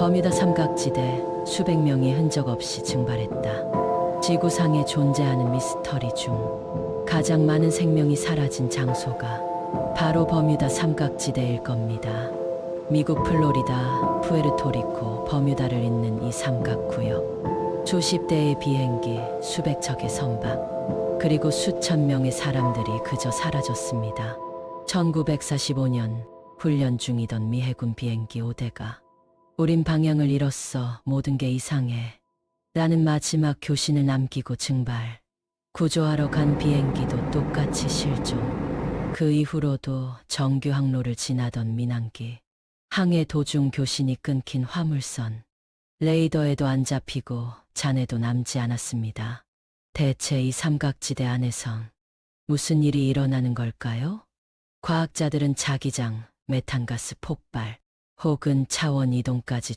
버뮤다 삼각지대 수백 명이 흔적 없이 증발했다. 지구상에 존재하는 미스터리 중 가장 많은 생명이 사라진 장소가 바로 버뮤다 삼각지대일 겁니다. 미국 플로리다, 푸에르토리코, 버뮤다를 잇는 이 삼각구역. 수십 대의 비행기, 수백 척의 선박, 그리고 수천 명의 사람들이 그저 사라졌습니다. 1945년 훈련 중이던 미 해군 비행기 5대가 우린 방향을 잃었어. 모든 게 이상해. 라는 마지막 교신을 남기고 증발. 구조하러 간 비행기도 똑같이 실종. 그 이후로도 정규 항로를 지나던 민항기. 항해 도중 교신이 끊긴 화물선. 레이더에도 안 잡히고 잔해도 남지 않았습니다. 대체 이 삼각지대 안에선 무슨 일이 일어나는 걸까요? 과학자들은 자기장, 메탄가스 폭발, 혹은 차원 이동까지